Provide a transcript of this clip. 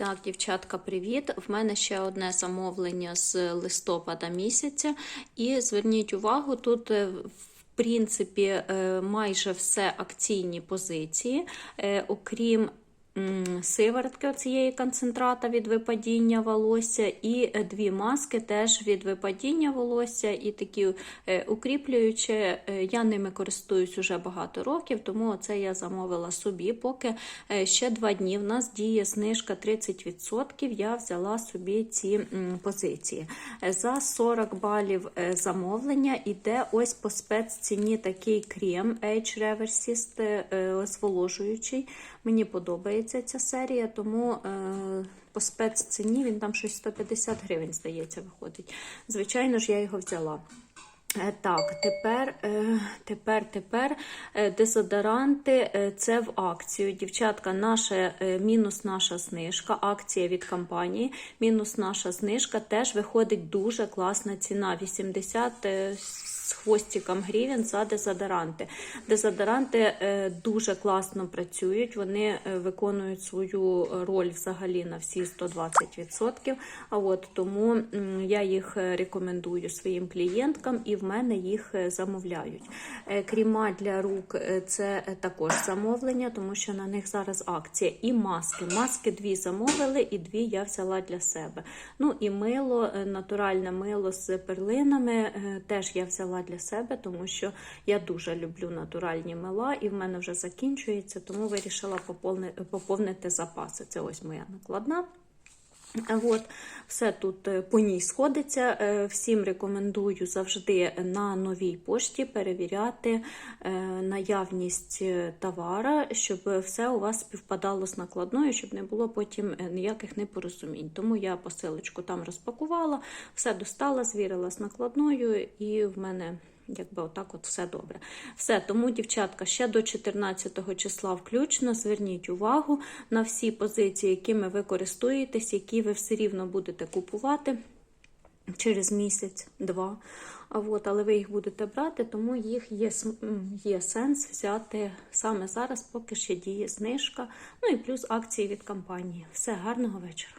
Так, дівчатка, привіт! В мене ще одне замовлення з листопада місяця. І зверніть увагу, тут. е, В принципі, е, майже все акційні позиції, Е, окрім сиворотки цієї концентрата від випадіння волосся, і е, дві маски теж від випадіння волосся, і такі е, укріплюючі. Е, Я ними користуюсь уже багато років, тому це я замовила собі. Поки ще два дні в нас діє знижка 30%. Я взяла собі ці позиції. За 40 балів замовлення іде ось по спецціні такий крем Age Reversist озволожуючий. Мені подобається ця серія, тому е, по спецціні він там щось 150 гривень, здається, виходить. Звичайно ж, я його взяла. Е, Так, тепер, е, тепер, тепер дезодоранти це в акцію. Дівчатка, наша мінус наша знижка, акція від компанії, мінус наша знижка теж виходить дуже класна ціна 80 е, з хвостиком гривень за дезодоранти. Дезодоранти е, дуже класно працюють, вони е, виконують свою роль взагалі на всі 120%. А от тому я їх е, рекомендую своїм клієнткам і в мене їх замовляють. Кріма для рук це також замовлення, тому що на них зараз акція. І маски. Маски дві замовили, і дві я взяла для себе. Ну і мило, натуральне мило з перлинами теж я взяла для себе, тому що я дуже люблю натуральні мила, і в мене вже закінчується, тому вирішила поповнити запаси. Це ось моя накладна. От, все тут е, по ній сходиться. Е, Всім рекомендую завжди на новій пошті перевіряти е, наявність товара, щоб все у вас співпадало з накладною, щоб не було потім ніяких непорозумінь. Тому я посилочку там розпакувала, все достала, звірила з накладною, і в мене. Якби отак от все добре. Все, тому, дівчатка, ще до 14 числа включно зверніть увагу на всі позиції, якими ви користуєтесь, які ви все рівно будете купувати через місяць-два. От, але ви їх будете брати, тому їх є, є сенс взяти саме зараз, поки ще діє знижка. Ну і плюс акції від компанії. Все, гарного вечора.